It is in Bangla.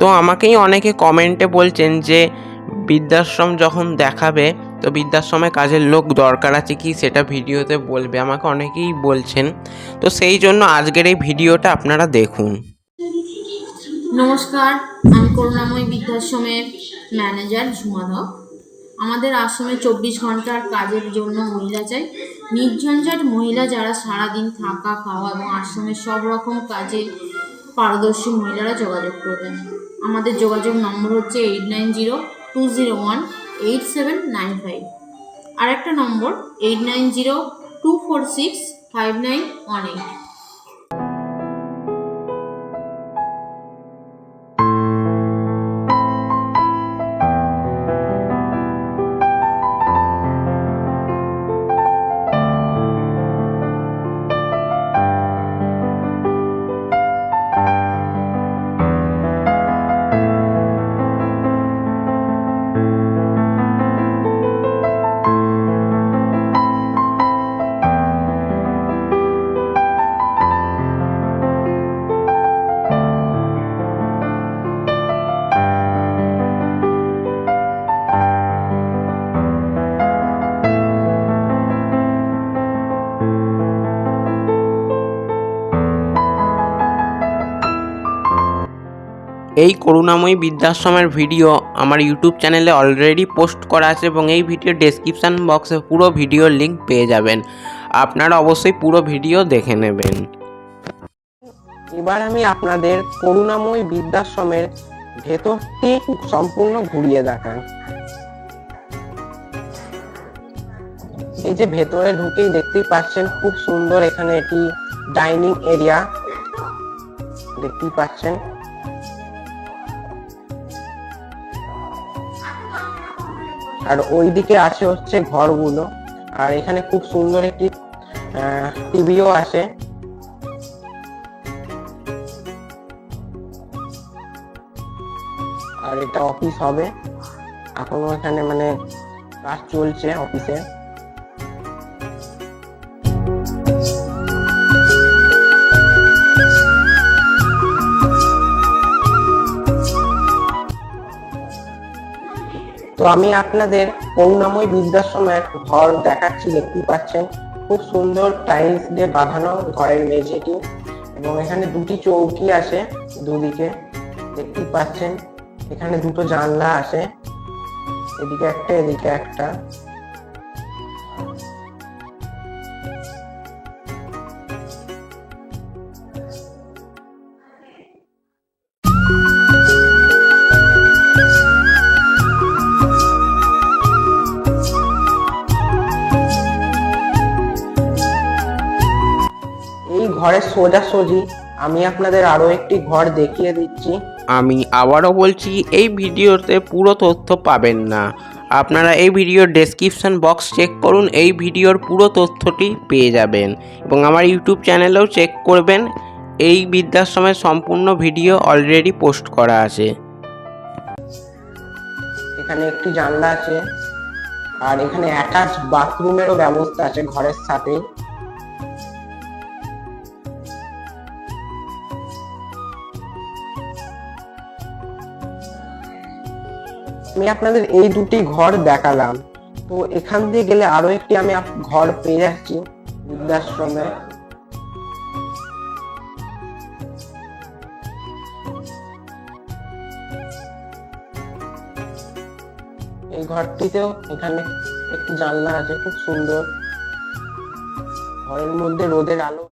তো আমাকেই অনেকে কমেন্টে বলছেন যে বৃদ্ধাশ্রম যখন দেখাবে, তো বৃদ্ধাশ্রমে কাজের লোক দরকার আছে কি সেটা ভিডিওতে বলবে, আমাকে অনেকেই বলছেন। তো সেই জন্য আজকের এই ভিডিওটা আপনারা দেখুন। নমস্কার, আমি করুণাময় বৃদ্ধাশ্রমের ম্যানেজার ঝুমা আমাদের আশ্রমে চব্বিশ ঘণ্টার কাজের জন্য মহিলা চাই। নির্ঝঞ্ঝাট মহিলা যারা সারাদিন থাকা, খাওয়া এবং আশ্রমের সব রকম কাজে পারদর্শী মহিলারা যোগাযোগ করবেন। আমাদের যোগাযোগ নম্বর হচ্ছে eight nine zero two zero one eight seven nine five. আর একটা number, eight nine zero two four six five nine one eight. এই করুণাময়ী বৃদ্ধাশ্রমের ভিডিও আমার ইউটিউব চ্যানেলে অলরেডি পোস্ট করা আছে এবং এই ভিডিও ডেসক্রিপশান বক্সে পুরো ভিডিওর লিঙ্ক পেয়ে যাবেন। আপনারা অবশ্যই পুরো ভিডিও দেখে নেবেন। এবার আমি আপনাদের করুণাময়ী বৃদ্ধাশ্রমের ভেতরটি সম্পূর্ণ ঘুরিয়ে দেখান এই যে ভেতরে ঢুকেই দেখতেই পাচ্ছেন খুব সুন্দর এখানে এটি ডাইনিং এরিয়া দেখতেই পাচ্ছেন। আর ওই দিকে আছে হচ্ছে ঘরগুলো। আর এখানে খুব সুন্দর একটি টিভিও আছে। আর এটা অফিস হবে। এখনও এখানে মানে কাজ চলছে অফিসে। তো আমি আপনাদের করুণাময় বৃদ্ধাশ্রমের ঘর দেখাচ্ছি দেখতে পাচ্ছেন। খুব সুন্দর টাইলস দিয়ে বাঁধানো ঘরের মেঝেটি এবং এখানে দুটি চৌকি আছে দুদিকে দেখতে পাচ্ছেন। এখানে দুটো জানলা আছে, এদিকে একটা এদিকে একটা। ঘরের সোজাসুজি আমি আপনাদের আরও একটি ঘর দেখিয়ে দিচ্ছি। আমি আবারও বলছি এই ভিডিওতে পুরো তথ্য পাবেন না। আপনারা এই ভিডিওর ডেসক্রিপশন বক্স চেক করুন এই ভিডিওর পুরো তথ্যটি পেয়ে যাবেন। এবং আমার ইউটিউব চ্যানেলেও চেক করবেন এই বৃদ্ধাশ্রমের সম্পূর্ণ ভিডিও অলরেডি পোস্ট করা আছে। এখানে একটি জানলা আছে আর এখানে অ্যাটাচ বাথরুমেরও ব্যবস্থা আছে ঘরের সাথেই আমি আপনাদের এই দুটি ঘর দেখালাম। তো এখান দিয়ে গেলে আরও একটি আমি ঘর পেয়ে যাচ্ছি বৃদ্ধাশ্রমে। এই ঘরটিতেও এখানে একটি জানলা আছে, খুব সুন্দর। ঘরের মধ্যে রোদের আলো